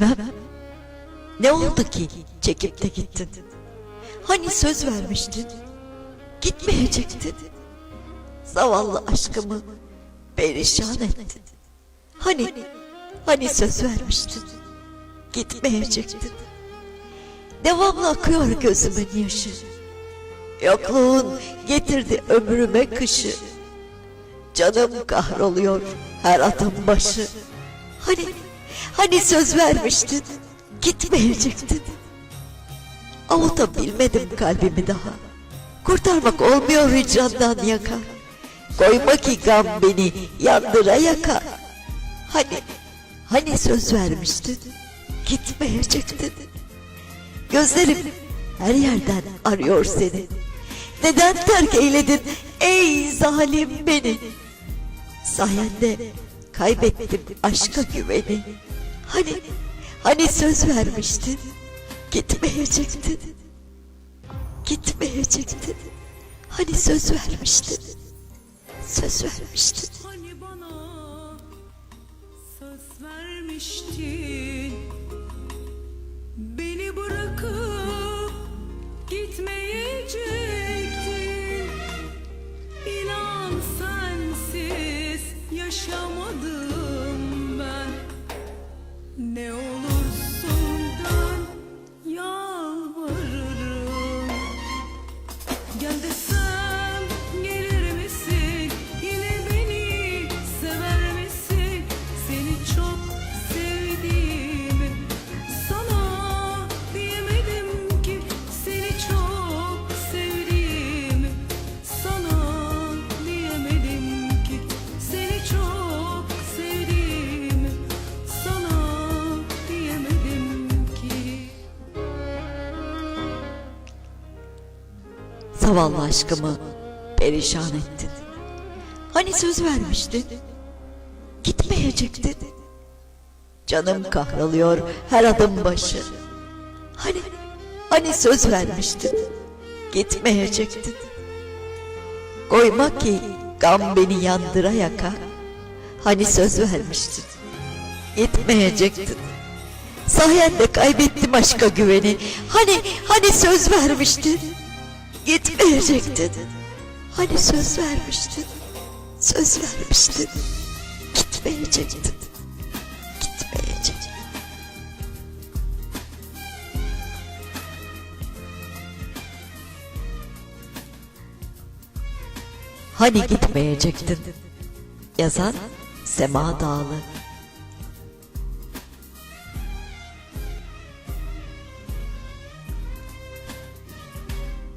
Bilmem. Ne oldu ki çekip de gittin? Hani söz vermiştin? Gitmeyecektin. Zavallı aşkımı perişan ettin. Hani, hani söz vermiştin? Gitmeyecektin. Devamlı akıyor gözümün yaşı. Yokluğun getirdi ömrüme kışı. Canım kahroluyor her adım başı. Hani, hani söz vermiştin, gitmeyecektin. Avutabilmedim kalbimi daha. Kurtarmak olmuyor hicrandan yakar. Koyma ki gam beni yandıra yakar. Hani, hani söz vermiştin, gitmeyecektin. Gözlerim her yerden arıyor seni. Neden terk eyledin ey zalim beni? Sayende kaybettim aşka güveni. Hani, hani söz vermiştin, gitmeyecektin. Gitmeyecektin. Hani söz vermiştin. Söz vermiştin. Hani bana söz vermiştin Zavallı aşkımı perişan ettin. Hani söz vermiştin? Gitmeyecektin. Canım kahroluyor her adım başı. Hani, hani söz vermiştin? Gitmeyecektin. Koyma ki gam beni yandıra yaka. Hani söz vermiştin? Gitmeyecektin. Sayende kaybettim aşka güveni. Hani, hani söz vermiştin? Gitmeyecektin. Hani söz vermiştin. Söz vermiştin. Gitmeyecektin. Gitmeyecektin. Hani gitmeyecektin. Yazan Sema Dağlı